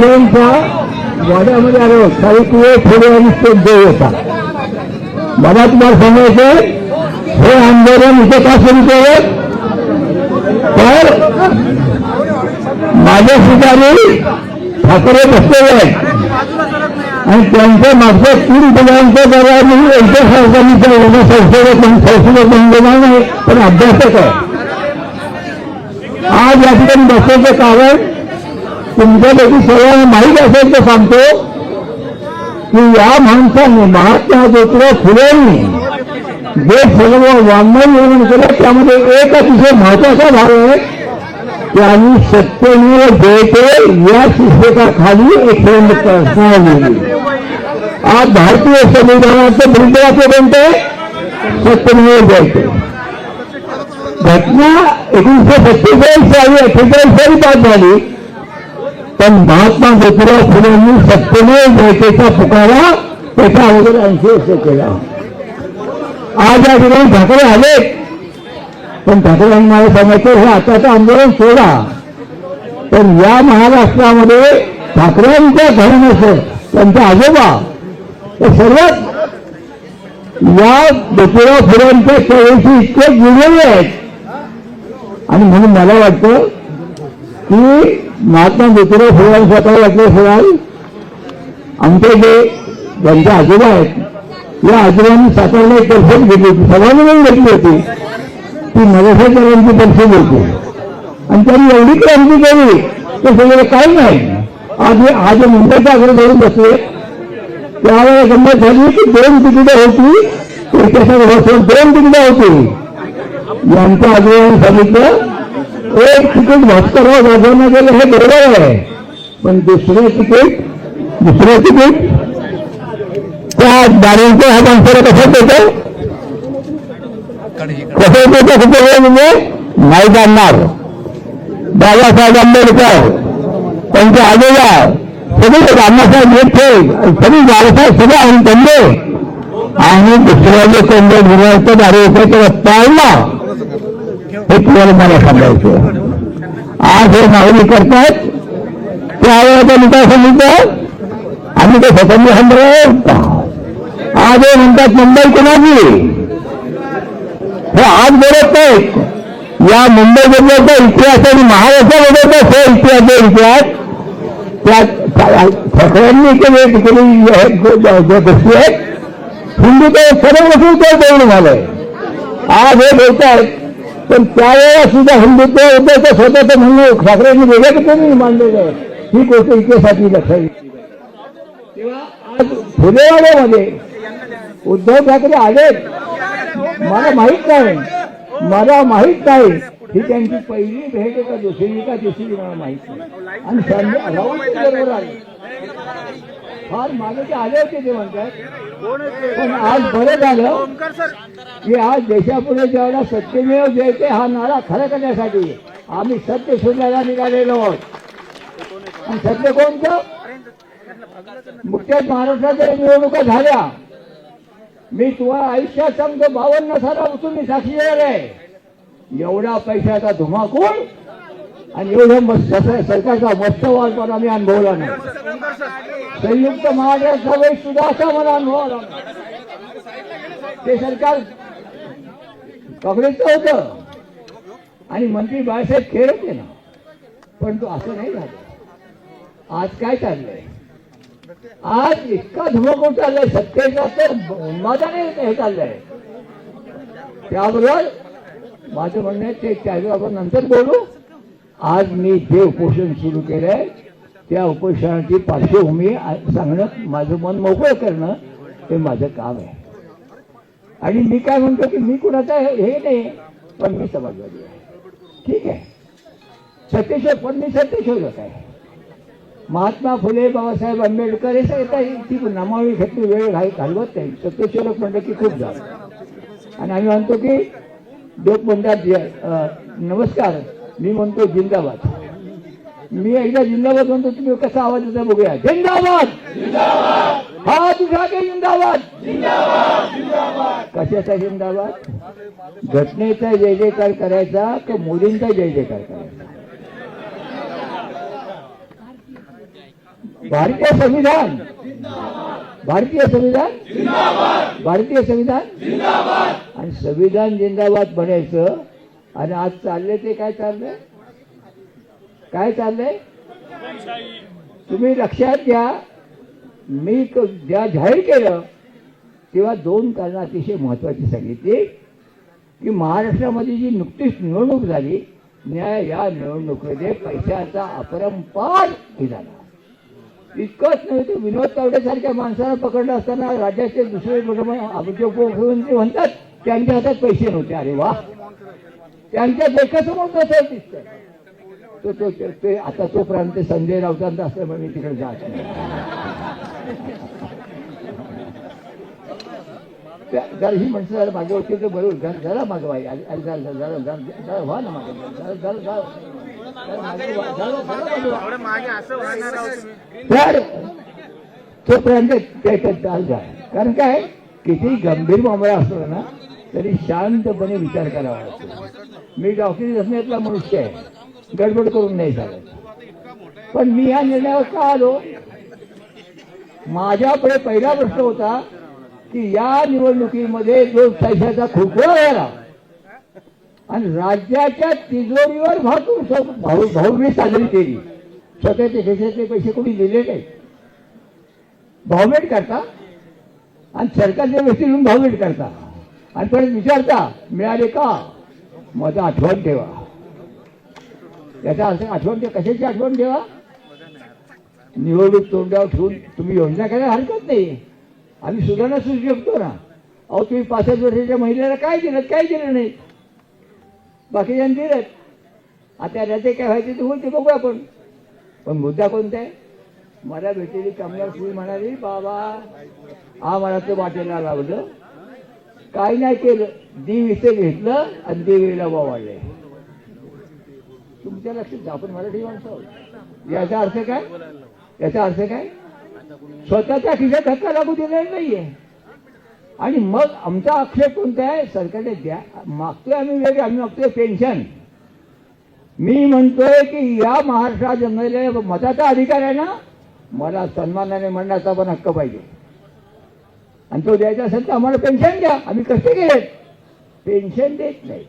त्यांच्या वाड्यामध्ये आलो सावित्रीबाई फुले आणि देव होता. मला तुम्हाला सांगायचं हे आंदोलन इथे का सुरू केलं? तर माझे शेजारी ठाकरे बसलेले आहेत. आणि त्यांच्या मागच्या तीन पिढ्यांचं जरा मी यांच्या सरकारने संशोधक संशोधक बनलेला नाही पण अभ्यासक आहे. आज या ठिकाणी बसण्याचं कारण तुमच्यापैकी सर्वांना माहीत असेल तर सांगतो की या महात्मा ज्योतिराव फुलेंनी जे सर्व वाङ्मय निर्माण केलं, त्यामध्ये एक अतिशय महत्वाचा भाग आहे. त्यांनी सत्यमेव जयते या शीर्षकाखाली एक आज भारतीय संविधानाचं ब्रिटनाचे कोणते सत्यमेव जयते. घटना एकोणीसशे सत्तेचाळीस साली, अठ्ठेचाळीस साली झाली. पण महात्मा ज्योतिराव फुलेंनी सत्यमेव जयतेचा पुकारा त्याच्या अगोदर ऐंशी वर्ष केला. आज या ठिकाणी ठाकरे आले. पण ठाकरेंनी मला सांगायचं हे आताचं आंदोलन सोडा. पण या महाराष्ट्रामध्ये ठाकरेंच्या घराण्याचं त्यांचा आजोबा हे सर्वात या ज्योतिराव फुलेंच्या चळवळीशी इतके जुळलेले आहेत. आणि म्हणून मला वाटतं की महात्मा ज्योतिराव फुलाल स्वतः वाटले फुलाल आमचे जे ज्यांचे आजोबा आहेत या आजोबांनी सातारला एक परिषद घेतली होती. सभा घेतली होती. ती नगरसेवकांची परिषद होती आणि त्यांनी एवढी क्रांती केली तर सगळं काही नाही. आज हे- आज मुंबईचा आग्रह धरून बसले. त्यावेळेला गंमत झाली की दोन तिकिटं होती. एकेच्या दोन तिकिटं होती. यांच्या आजोबांनी सांगितलं एक तिकीट भास्करराव वाजवण्यात गेलं हे बरोबर आहे. पण दुसरं तिकीट दुसरं तिकीट त्या दारूच्या ह्या माणसाला कसं देतं कसं देतं वेळ म्हणजे नाही जाणणार. बाबासाहेब आंबेडकर त्यांचे आजोबा सगळे रामासाहेब मोठे सगळी बाळासाहेब सगळे आणि त्यांचे आणि दुसऱ्या जे कोंबड गुरुवारचं दारू उपायचा रस्ता आणला हे तुम्हाला मला सांगायचं. आज हे मागणी करतात त्यावेळेला त्यांनी काय सांगितलं. आम्ही ते स्वतंत्र संग्रह आज हे म्हणतात मुंबई कोणाची? हे आज बोलत नाहीत. या मुंबई बद्दलचा इतिहास आणि महाराष्ट्राबद्दलचा तो इतिहास इतिहास त्या ठाकरेंनी केले केलेली गोष्टी आहेत हिंदू तर सर्व गोष्टी ते बोलणं झालंय आज हे बोलतात पण त्यावेळेला सुद्धा हिंदुत्व होतं तर स्वतःचं म्हणणं ठाकरेंनी वेगळ्या पद्धतीने मांडलेलं ही गोष्ट इतिहासाची लक्षात घेतली आज फुलेवाड्यामध्ये उद्धव ठाकरे आलेत. मला माहीत नाही. मला माहीत नाही. ही त्यांची पहिली भेट का दुसरी का तिसरी मला माहीत नाही. आणि संजय राऊत बरोबर आले. फार मागे ते आले होते ते म्हणतात. पण आज बरं झालं की आज देशापुढे जेवढा सत्यमेव जयते हा नारा खरा करण्यासाठी आम्ही सत्य शोधायला निघालेलो आहोत. आणि सत्य कोणतं? मुख्य महाराष्ट्राच्या निवडणुका झाल्या. मी तुम्हाला आयुष्यात सांगतो बावन्न सालापासून मी साक्षी देणार आहे. एवढा पैशाचा धुमाकूळ आणि एवढं मस्त सरकारचा मस्तवादपणा आम्ही अनुभवला नाही. संयुक्त महाराष्ट्र सभेत सुद्धा असा मला अनुभव आला ते सरकार काँग्रेसचं होतं. आणि मंत्री बाळासाहेब खेळ होते ना. पण तो असं नाही झालं. आज काय चाललंय? आज इतका धुमाकूळ चाललाय सत्तेचा तर उन्मादाने हे चाललंय. त्याबरोबर माझं म्हणणं आहे ते त्यावर आपण नंतर बोलू. आज मी जे उपोषण सुरू केलंय त्या उपोषणाची पार्श्वभूमी सांगणं माझं मन मोकळं करणं हे माझं काम आहे. आणि मी काय म्हणतो की मी कुणाचा हे हे नाही पण मी समाजवादी आहे. ठीक आहे. सत्यशोध पण मी सत्यशोधक आहे. महात्मा फुले बाबासाहेब आंबेडकर हे येतात ती नामावळी घेतली वेळ घाल घालवत नाही. सत्यशोधक म्हणलं की खूप झालं. आणि आम्ही म्हणतो की लोक म्हणतात नमस्कार. मी म्हणतो जिंदाबाद. मी एकदा जिंदाबाद म्हणतो तुम्ही कसा आवाज येतो बघूया. जिंदाबाद! हा तुझा के जिंदाबाद? कशाचा जिंदाबाद? घटनेचा जय जयकार करायचा का मोदींचा जय जयकार करायचा? भारतीय संविधान. भारतीय संविधान? भारतीय संविधान? आणि संविधान जिंदाबाद म्हणायचं आणि आज चाललंय ते काय चाललंय? काय चाललंय? तुम्ही लक्षात घ्या मी ज्या जाहीर केलं तेव्हा दोन कारणं अतिशय महत्वाची सांगितली. की महाराष्ट्रामध्ये जी नुकतीच निवडणूक झाली न्याय या निवडणुकीमध्ये पैशाचा अपरंपार झाला इतकंच नव्हे तर विनोद तावडेसारख्या माणसाला पकडलं असताना राज्याचे दुसरे मोठे आमचे म्हणतात त्यांच्या हातात पैसे नव्हते. अरे वा! त्यांच्या देखासमोर तसं दिसत तो तो ते आता तोपर्यंत संजय राऊतांचा असल्यामुळे मी तिकडे जात नाही. जरा ही माणसं जरा मागे होती तर बरोबर जरा जरा मागे अरे जरा जरा जरा व्हा ना मागे जरा जरा जरा तोपर्यंत ते जा कारण काय? किती गंभीर मामला असतो ना तरी शांतपणे विचार करावा. लागतो मी डॉक्टरी असण्यातला मनुष्य आहे. गडबड करून नाही चालत. पण मी या निर्णयावर का आलो? माझ्याकडे पहिला प्रश्न होता की या निवडणुकीमध्ये जो पैशाचा खुळखुळा झाला आणि राज्याच्या तिजोरीवर भाकून भाऊ भाऊबीज साजरी केली. स्वतःच्या खिशातले पैसे कोणी दिले नाही. भावभेट करता आणि सरकारच्या गोष्टी येऊन भावभेट करता. आणि परत विचारता मिळाले का? माझं आठवण ठेवा. याचा अर्थ आठवण ठेवा कशाची आठवण ठेवा? निवडणूक तोंडावर ठेवून तुम्ही योजना करायला हरकत नाही. आम्ही सुधारणा सुचू शकतो ना. अहो तुम्ही पासष्ट वर्षाच्या महिलेला काय दिलं काय दिलं नाही? बाकीच्यानं दिलं आता त्याचे काय व्हायचे ते होते ते बघू आपण. पण मुद्दा कोणता आहे? मला भेटलेली कमला सुई म्हणाली बाबा आम्हाला ते वाटेला लावलं. काही नाही केलं. दी इथे घेतलं आणि देवीला वाढले तुमच्या लक्षात आपण मराठी माणसं याचा अर्थ काय? याचा अर्थ काय? स्वतःच्या खिशात धक्का लागू दिलेला नाहीये. आणि मग आमचा आक्षेप कोणता आहे? सरकारने द्या. मागतोय आम्ही वेगळे आम्ही मागतोय पेन्शन. मी म्हणतोय की या महाराष्ट्रात जन्मलेल्या मताचा अधिकार आहे ना? मला सन्मानाने म्हणण्याचा पण हक्क पाहिजे. आणि तो द्यायचा असेल तर आम्हाला पेन्शन द्या. आम्ही कसे केलेत पेन्शन देत नाही.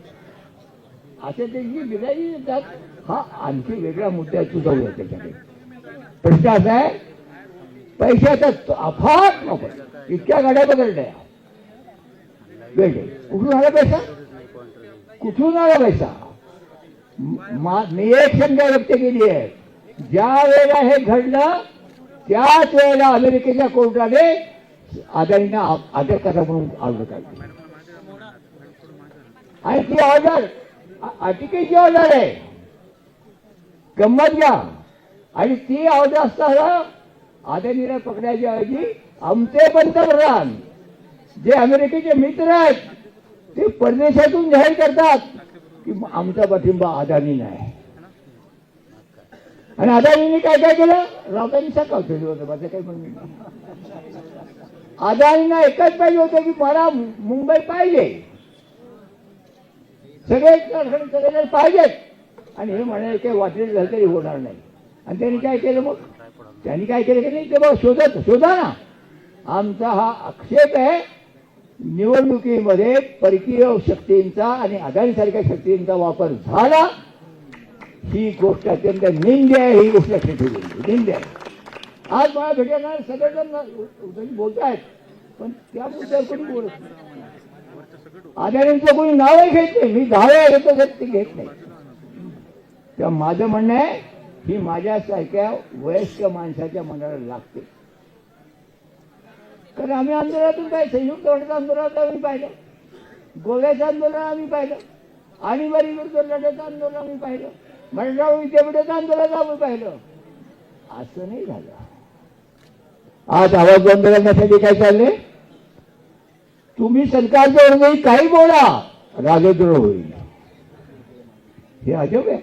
असे ते जी देतात हा आणखी वेगळा मुद्दा तुझा जाऊया त्याच्याकडे. प्रश्न असा आहे पैशाचा अफाट नको इतक्या गाड्या बदलल्या. वेगळे कुठून आला पैसा? कुठून आला पैसा? मा- मी एक शंका व्यक्त केली आहे. ज्या वेळेला हे घडलं त्याच वेळेला अमेरिकेच्या कोर्टाने अदानींना आदर करा म्हणून ऑर्डर काढली आणि ती ऑर्डर अटिकेची ऑर्डर आहे. गंमत घ्या. आणि ती ऑर्डर असताना अदानीला पकडायच्या ऐवजी आमचे पंतप्रधान जे अमेरिकेचे मित्र आहेत ते परदेशातून जाहीर करतात की आमचा पाठिंबा अदानी नाही. आणि अदानीने काय काय केलं? रावतांनी सकाळ ठेवलं होतं माझं काही म्हणणं नाही अदानीना एकच पाहिजे होतं की मला मुंबई पाहिजे. सगळे कारखाने सगळे पाहिजेत आणि हे म्हणाले काही वाटेल झालं तरी होणार नाही. आणि त्यांनी काय केलं मग? त्यांनी काय केलं की नाही? ते बघ शोधत शोधा ना. आमचा हा आक्षेप आहे निवडणुकीमध्ये परकीय शक्तींचा आणि अदानीसारख्या शक्तींचा वापर झाला. ही गोष्ट अत्यंत निंद्य आहे ही गोष्ट लक्षात ठेवली निंद्य आहे आज मला भेटणार सगळेजण बोलत आहेत. पण त्या मुद्द्यावर कोणी बोलत नाही. आदानींचं कोणी नावही घेत नाही. मी दहाव्या घेतो ते घेत नाही. तेव्हा माझं म्हणणं आहे ही माझ्यासारख्या वयस्क माणसाच्या मनाला लागते. कारण आम्ही आंदोलनातून काय संयुक्त राष्ट्र आंदोलनात आम्ही पाहिलं. गोव्याचं आंदोलन आम्ही पाहिलं. आणि विरुद्ध लढ्याचं आंदोलन आम्ही पाहिलं. मराठवाडा विद्यापीठाचं आंदोलन आम्ही पाहिलं. असं नाही झालं. आज आवाज बंद करण्यासाठी काय चालले तुम्ही सरकारच्या नाही काही बोला. राजद्रोह होईल. हे अजब आहे.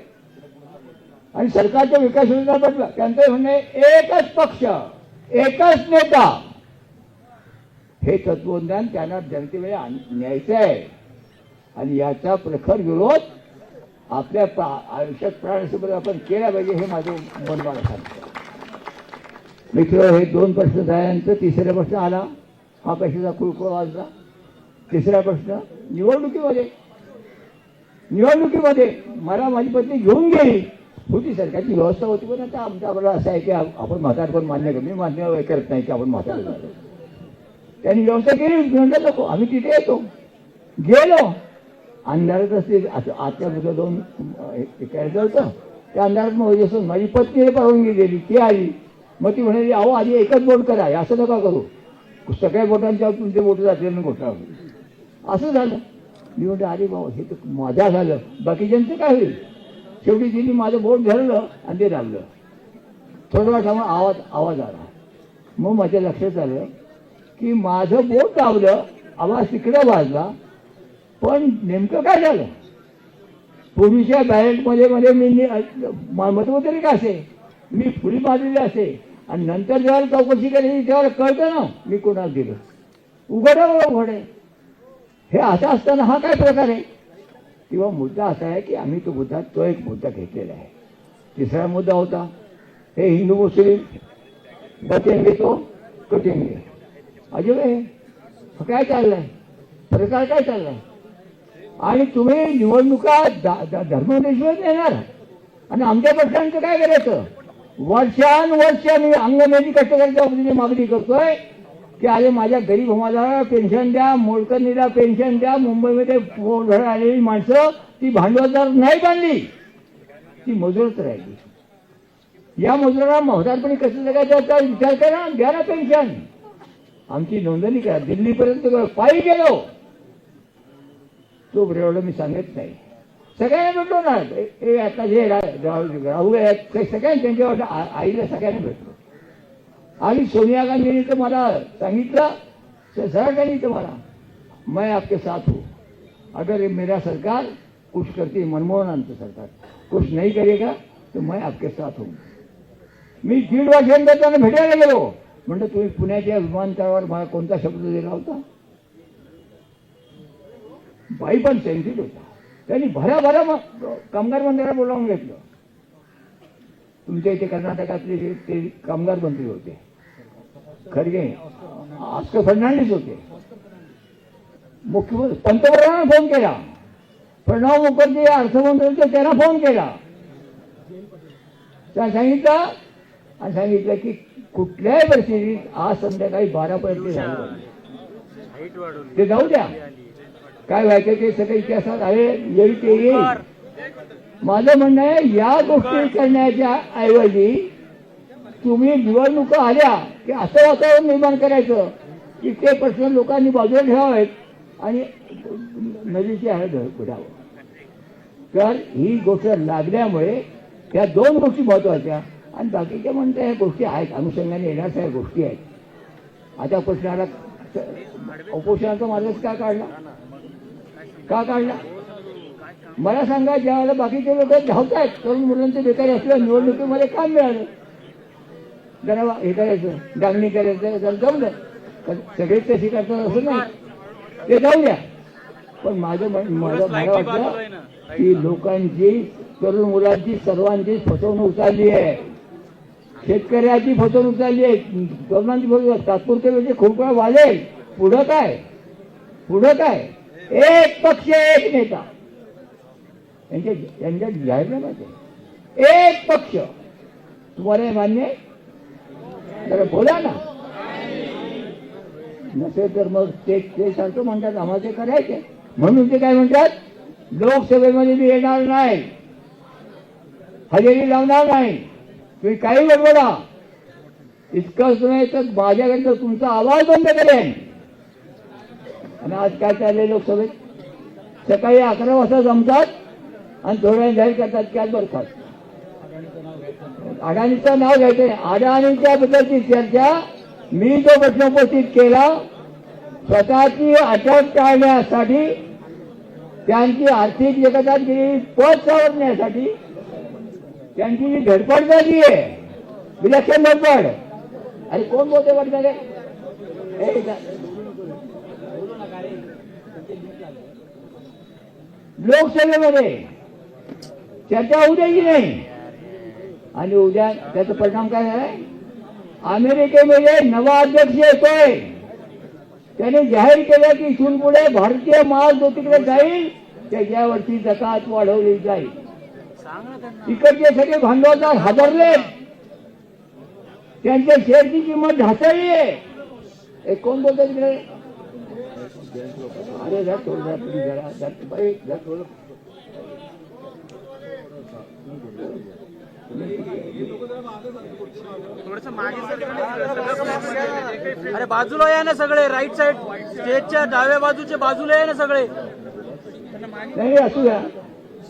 आणि सरकारच्या विकास योजना बदला. त्यांचं म्हणणे एकच पक्ष एकच नेता. हे तत्वज्ञान त्यांना जनतेमध्ये न्यायचं आहे. आणि याचा प्रखर विरोध आपल्या प्रा- आयुष्यात प्राण्यासोबत आपण केला पाहिजे हे माझं मनमाला सांगतं. मित्र हे दोन प्रश्न झाल्यानंतर तिसरा प्रश्न आला. हा पैशाचा कुळकुळ वाजला. तिसरा प्रश्न निवडणुकीमध्ये निवडणुकीमध्ये मला माझी पत्नी घेऊन गेली. होती सरकारची व्यवस्था होती पण आता आमच्या आपल्याला असं आहे की आपण आपण म्हातारपण मान्य करू मी मान्य करत नाही की आपण म्हातार त्यांनी व्यवस्था केली. म्हटलं नको आम्ही तिथे येतो. गेलो. अंधारात असते असं आतल्या दोन करायचं होतं त्या अंधारात मग माझी पत्नी पाहून गेलेली ती आली. मग ती म्हणाली अहो आधी एकच बोट करा असं नका करू. सगळ्या बोटांच्या तुमचे बोट जातील गोठा असं झालं. मी म्हणते अरे बाबा हे तर माझ्या झालं. बाकीच्यांचं काय होईल? शेवटी तिने माझं बोट धरलं आणि ते राहिलं. थोडं वेळ थांबून आवाज आवाज आला. मग माझ्या लक्षात आलं की माझं बोट दाबलं आवाज तिकडे वाजला पण नेमकं काय झालं? पूर्वीच्या बॅलेटमध्ये मध्ये मी नि- तरी का असे? मी फुली मारलेली असे? आणि नंतर जेव्हा चौकशी केली तेव्हा कळतं ना मी कोणाला दिलं. उघडा उघड आहे हे असं असताना हा काय प्रकार आहे? किंवा मुद्दा असा आहे की आम्ही तो मुद्दा तो एक मुद्दा घेतलेला आहे. तिसरा मुद्दा होता हे हिंदू मुस्लिम बचेंगे तो कटेंगे अजून आहे काय चाललंय? प्रकार काय चाललाय? आणि तुम्ही निवडणुका दा- येणार आणि आमच्या पक्षांचं काय करायचं? वर्षानुवर्ष मी अंगमेधी कष्टकऱ्यांच्या वतीने मागणी करतोय की अरे माझ्या गरीब समाजाला पेन्शन द्या मोडकर्णीला पेन्शन द्या मुंबईमध्ये घर आलेली माणसं ती भांडवलदार नाही बांधली. ती मजूरच राहिली. या मजुराला म्हातारपणी कसं जगायचं तर विचार करा द्या ना पेन्शन. आमची नोंदणी करा. दिल्लीपर्यंत पायी गेलो. तो एवढं मी सांगत नाही. सगळ्यांना भेटलो ना हे- आता हे राहुल ते त्यांच्या आईला सगळ्यांना भेटलो आणि सोनिया गांधीने तर मला सांगितलं स- तुम्हाला मला मैं आपके साथ हूँ अगर मेरा सरकार कुछ करती मनमोहनांचं सरकार कुछ नहीं करेगा तो मैं आपके साथ हूँ मी दीड वर्षानंतर त्यांना भेटायला गेलो म्हणलं तुम्ही पुण्याच्या विमानतळावर मला कोणता शब्द दिला होता बाई पण सेन्सिटिव्ह होता त्यांनी भराभरा मग कामगार मंत्र्याला बोलावून घेतलं. तुमच्या इथे कर्नाटकातले ते कामगार मंत्री होते. खरगे ऑस्कर फर्नांडिस होते. मुख्यमंत्री पंतप्रधानांना फोन केला. प्रणव मुखर्जी अर्थमंत्री होते त्यांना फोन केला. त्या सांगितलं आणि सांगितलं की कुठल्याही परिस्थितीत आज संध्याकाळी. हाईट वाढवली. ते जाऊ द्या. काय व्हायचं ते सगळं इतिहासात आहे. येईल ते येईल. माझं म्हणणं आहे या गोष्टी करण्याच्या ऐवजी तुम्ही निवडणुका आल्या की असं वातावरण निर्माण करायचं की ते प्रश्न लोकांनी बाजूला ठेवावेत आणि नदीची हळद पुढावं तर ही गोष्ट लागल्यामुळे त्या दोन गोष्टी महत्त्वाच्या आणि बाकीच्या म्हणता ह्या गोष्टी आहेत. अनुषंगाने येण्याच्या गोष्टी आहेत. आता प्रश्नाला उपोषणाचा मार्गच का काढला? का काढला? मला सांगा ज्यावेळेला बाकीचे लोक धावत आहेत तरुण मुलांचे बेकारी असलं निवडणुकीमध्ये काम मिळालं. जरा हे करायचं डांगणी करायचं जरा जमलं पण सगळेच तशी करतात असं नाही. ते जाऊ द्या. पण माझं माझं मला वाटतं की लोकांची तरुण मुलांची सर्वांची फसवणूक चालली आहे. शेतकऱ्याची फसवणूक चालली आहे. तरुणांची फसवणूक तात्पुरते म्हणजे खूप वेळा वाजेल पुढं काय? पुढं काय? एक पक्ष एक नेता. यांच्या यांच्या जाहीरनाम्यात आहे. एक पक्ष. तुम्हाला हे मान्य आहे? जरा बोला ना. नसेल तर मग ते ते सारखं म्हणतात आम्हाला ते करायचे. म्हणून ते काय म्हणतात? लोकसभेमध्ये मी येणार नाही. हजेरी लावणार नाही. तुम्ही काही बडबडा. इतकंच नाही तर माझ्याकडनं तुमचा आवाज बंद करेन. आणि आज काय चालले लोकसभेत? सकाळी अकरा वाजता जमतात आणि थोड्या जाहीर करतात की आज बरखास्त. अडाणीचं नाव घ्यायचं अडाणीच्या बद्दलची चर्चा मी जो प्रश्न उपस्थित केला स्वतःची अटक टाळण्यासाठी त्यांची आर्थिक जगतात गेलेली पद सावरण्यासाठी त्यांची जी धडपड झाली आहे विलक्षण धडपड. अरे कोण बोलते वाटत रे हे इथं. लोकसभेमध्ये. चर्चा होऊ द्यायची नाही? आणि उद्या त्याचा परिणाम काय झालाय? अमेरिकेमध्ये नवा अध्यक्ष येतोय. त्याने जाहीर केलं की इथून पुढे भारतीय माल जो तिकडे जाईल त्याच्यावरती जकात वाढवली जाईल. तिकडचे सगळे भांडवलदार हादरले त्यांच्या शेअरची किंमत ढासळली आहे हे कोण बोलतो तिकडे? अरे जा थोडं जा तुम्ही जरा जा बाई, जा थोडं. अरे बाजूला या ना सगळे राईट साइड स्टेजच्या डाव्या बाजूचे बाजूला या ना सगळे. नाही असू द्या.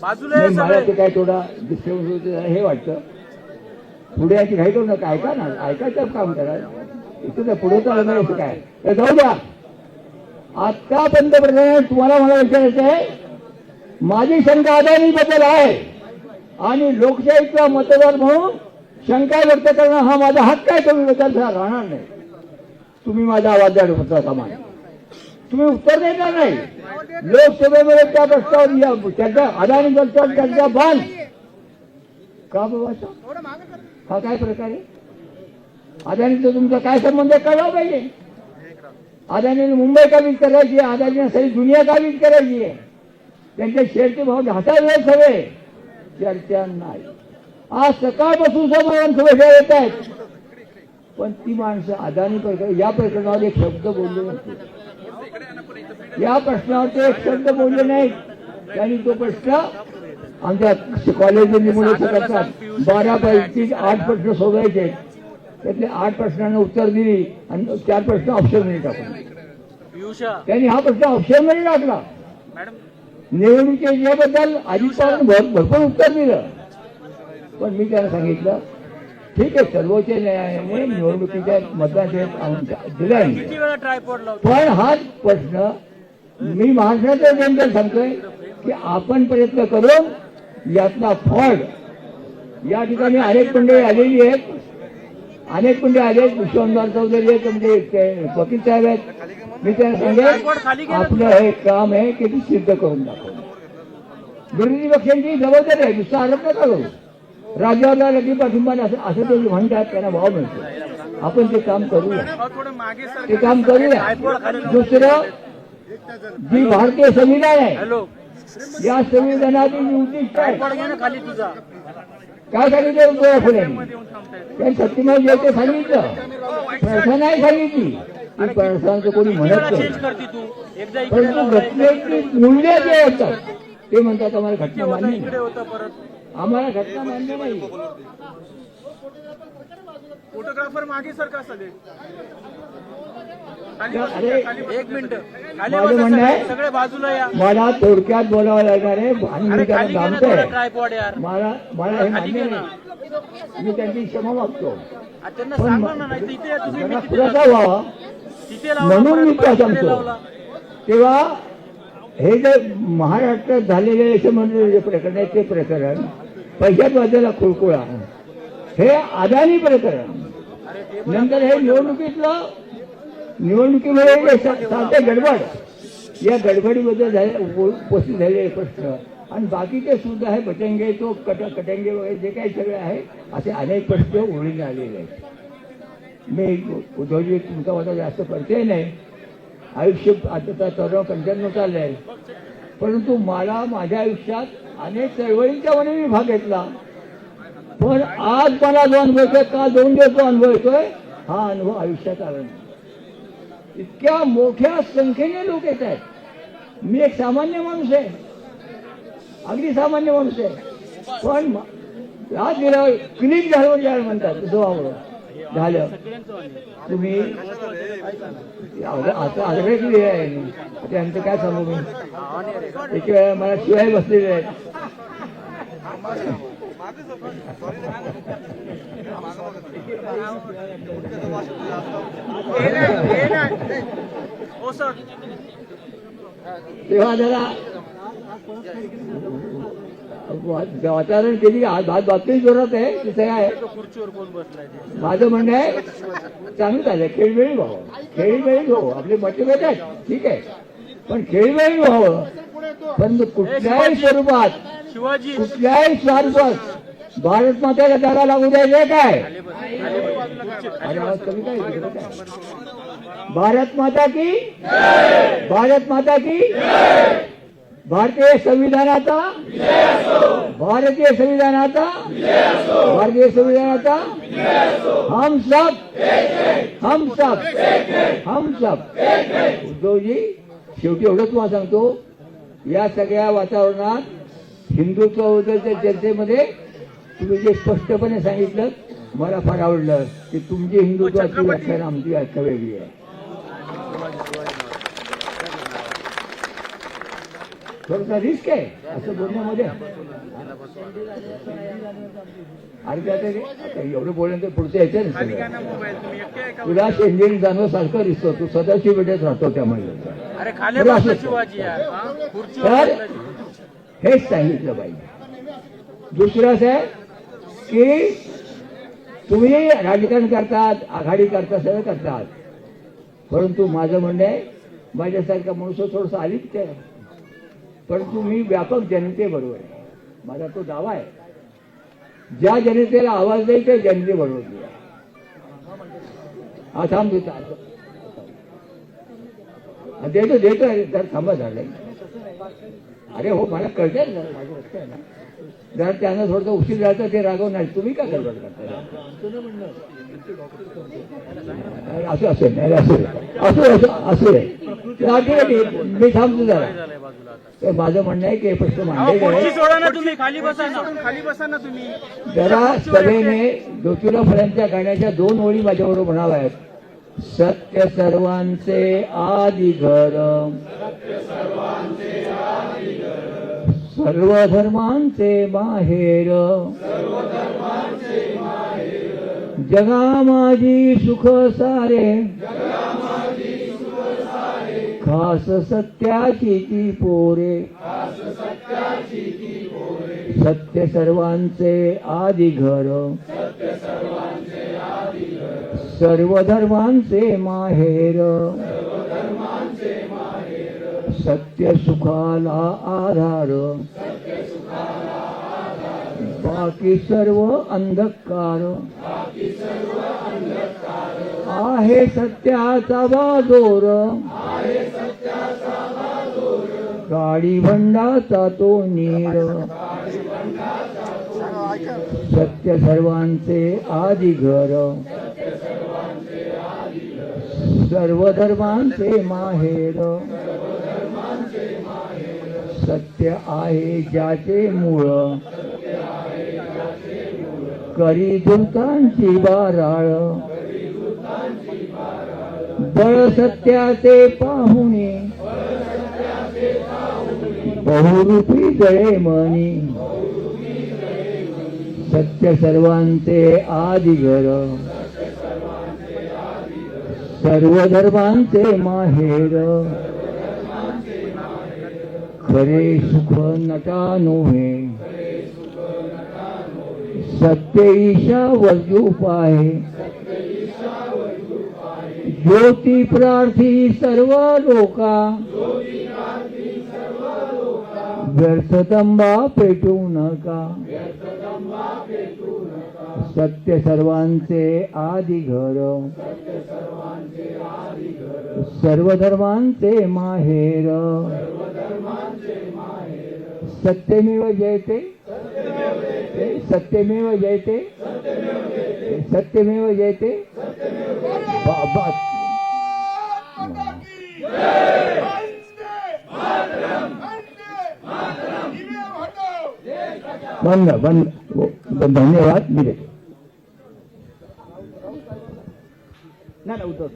बाजूला या नाही, मला ते सगळे काय थोडा डिस्टर्बन्स होते हे वाटतं. पुढे याची घाई करू नका ऐका ना ऐकायचं काम करा. इथं पुढे चाललं नाही असं काय? तर जाऊ द्या. आता पंतप्रधान तुम्हाला मला विचारायचं आहे माझी शंका अदानी बद्दल आहे. आणि लोकशाहीचा मतदार म्हणून शंका व्यक्त करणं हा माझा हक्क आहे तुम्ही बद्दल राहणार नाही. तुम्ही माझा आवाज द्या होता सामान तुम्ही उत्तर देणार नाही. लोकसभेमध्ये त्या प्रस्ताव या- अदानी बद्दल त्यांचा बंद का बाबा हा काय प्रकार आहे? अदानीचा तुमचा काय संबंध आहे? कळला पाहिजे. अदानीने मुंबई काबीज करायची आहे अदानीने सगळी दुनिया काबीज करायची? आहे त्यांचे शेअरचे भाव घासायला सगळे. चर्चा नाही. आज सकाळपासून माणसं थोड्या येत आहेत. पण ती माणसं अदानी प्रकरण या प्रकरणावर एक शब्द बोलले नसते या प्रश्नावर ते एक शब्द बोलले नाहीत. त्यांनी तो प्रश्न आमच्या कॉलेजमध्ये मुलं करतात. बारा पैकी आठ प्रश्न सोडवायचे त्यातले आठ प्रश्नांना उत्तर दिली आणि चार प्रश्न ऑप्शनमध्ये टाकले त्यांनी हा प्रश्न ऑप्शनमध्ये टाकला. मॅडम. निवडणुकीच्याबद्दल अजित पवारांनी भर भरपूर उत्तर दिलं. पण मी त्यांना सांगितलं ठीक आहे सर्वोच्च न्यायालयाने निवडणुकीच्या ट्रायपॉड लावतो? पण हाच प्रश्न मी महाराष्ट्राच्या जनतेला सांगतोय की आपण प्रयत्न करून यातला फळ या ठिकाणी अनेक मंडळी आलेली आहेत. अनेक म्हणजे आले. आहेत विश्वनाथ चौधरी आहेत म्हणजे वकील साहेब आहेत. मी त्यांना सांगेल आपलं हे काम आहे की ते सिद्ध करून दाखव विरोधी पक्षांची जबाबदारी आहे. नुसतं आरोप नका करू. राज्याला लगी पाठिंबा असं असं ते म्हणतात त्यांना भाव मिळतो. आपण ते काम करूया. ते काम करूया. दुसरं जी भारतीय संविधान आहे या संविधानाची उद्दिष्ट आहे काय सांगितलं गोळा फुल्यांनी येऊन थांबताय त्या सत्यमेव जयते सांगितलं. प्रथा नाही सांगितली. ती प्रथांचं कोणी म्हणत नाही. परंतु. घटनेची मूल्य जे असतात ते म्हणतात आम्हाला घटना मान्य इकडे नाही. होता परत. आम्हाला घटना मान्य नाही. फोटोग्राफर मागे सर का सगळे. एक मिनिट. माझं म्हणणं. आहे- बाजूला या. मला थोडक्यात बोलावं लागणार आहे आणि मी थोडा थांबतोय मला मला हे मान्य नाही. मी त्यांची क्षमा मागतो. पण. व्हावा. म्हणून मी त्या सांगतो. तेव्हा हे जे महाराष्ट्रात झालेले असे म्हणले जे प्रकरण आहे ते प्रकरण पैशात वाजायला खुळकुळा हे अदानी प्रकरण. नंतर हे निवडणुकीतलं निवडणुकीमध्ये जे गडबड. या गडबडीमध्ये झाले उपस्थित झालेले प्रश्न. आणि बाकीचे सुद्धा हे बटंगे तो कट कटंगे वगैरे जे काही सगळे आहे असे अनेक प्रश्न ओळीने आलेले आहेत. मी उद्धवजी तुमचा माझा जास्त परिचय नाही. आयुष्य आता तरुण चाललं चाललंय परंतु मला माझ्या आयुष्यात अनेक चळवळींच्या मध्ये मी भाग घेतला. पण आज मला जो अनुभव का दोन दिवस जो अनुभव येतोय हा अनुभव आयुष्यात आला नाही. इतक्या मोठ्या संख्येने लोक येत आहेत. मी एक सामान्य माणूस आहे. अगदी सामान्य माणूस आहे. पण आज गेला क्लिक झालं ज्याला म्हणतात तसं झालं. तुम्ही आता आता आग्रह आहे. त्यांचं काय सांगू मी? एक वेळा मला शिवाय बसलेले आहेत. तेव्हा जरा वातावरण केली बातमी जोरात आहे तिथे आहे माझं म्हणणं आहे चांगलं झालं खेळवेळी व्हावं खेळीवेळी व्हावं आपले मतभेद आहेत ठीक आहे पण खेळीवेळी व्हावं परंतु कुठल्याही स्वरूपात शिवाजी. कुठल्याही स्वरूपात भारत मातेला जागा लागू द्यायचे काय? अरे आवाज कमी काय भारत माता की? भारत माता की? भारतीय संविधानाचा? भारतीय संविधानाचा? भारतीय संविधानाचा? हम सब हम सब हम सब उद्धवजी शेवटी एवढंच तुम्हाला सांगतो या सगळ्या वातावरणात हिंदुत्वाबद्दलच्या चर्चेमध्ये तुम्ही जे स्पष्टपणे सांगितलं मला फार आवडलं. की तुमची हिंदुत्वाची व्याख्या आमची व्याख्या वेगळी आहे. थोडासा रिस्क आहे असं बोलण्यामध्ये. अरे काय ते- आता एवढं बोलल्यानंतर पुढचं यायचं. तुला शेंदेरी जाणं सारखं दिसतो. तू सदाशिव पेठेत राहतो त्यामुळे हा? तर. हेच सांगितलं पाहिजे. दुसरं असं आहे की तुम्ही राजकारण करतात आघाडी करता सगळं करतात. परंतु माझं म्हणणं आहे माझ्यासारखा माणूस थोडंसं अलिप्त आहे परंतु मी व्यापक जनतेबरोबर आहे. माझा तो दावा आहे. ज्या जनतेला आवाज देईल त्या जनतेबरोबर मी हा थांब देतो देतो देतो जर थांबा झालं अरे हो मला कळतंय ना माझं लक्ष आहे ना. जर त्यांना थोडंसं उशीर झालं तर ते रागवणार तुम्ही का गडबड करताय? अरे असं असेल नाही असू. असू दे, असू असू दे ठीक आहे, ठीक आहे. मी थांबतो जरा. तर माझं म्हणणं आहे की प्रश्न मांडले जरा सभेने ज्योतिराव फळ्यांच्या गाण्याच्या दोन ओळी माझ्याबरोबर म्हणाव्यात सत्य सर्वांचे आदि घर. सर्व धर्मांचे माहेर जगा माझी सुख सारे. खास सत्याची ती पोरे. सत्य सर्वांचे आदि घर. सर्व धर्मांचे माहेर. सत्य सुखाला आधार. बाकी सर्व अंधकार. आहे सत्याचा बाजोर काळी भंडाचा तो नीर. सत्य सर्वांचे आदि घर. सर्व धर्मांचे माहेर. सत्य आहे ज्याचे मूळ. करी दूतांची बाराळ. बळ सत्याचे पाहुणे. बहुरूपी जळे मनी. सत्य सर्वांचे आदिगर. सर्व धर्मांचे माहेर. खरे सुख नटा नोहे सत्य ईशा वर्जू ज्योती प्रार्थी सर्व लोका. व्यर्थ तंबा पेटू नका सत्य सर्वांचे आदि घर सर्व धर्मांचे माहेर। सत्यमेव जयते। सत्यमेव जयते। सत्यमेव जयते। बा- बा- बंद बंद बंद धन्यवाद मी देतो. नाही नाही उद्धव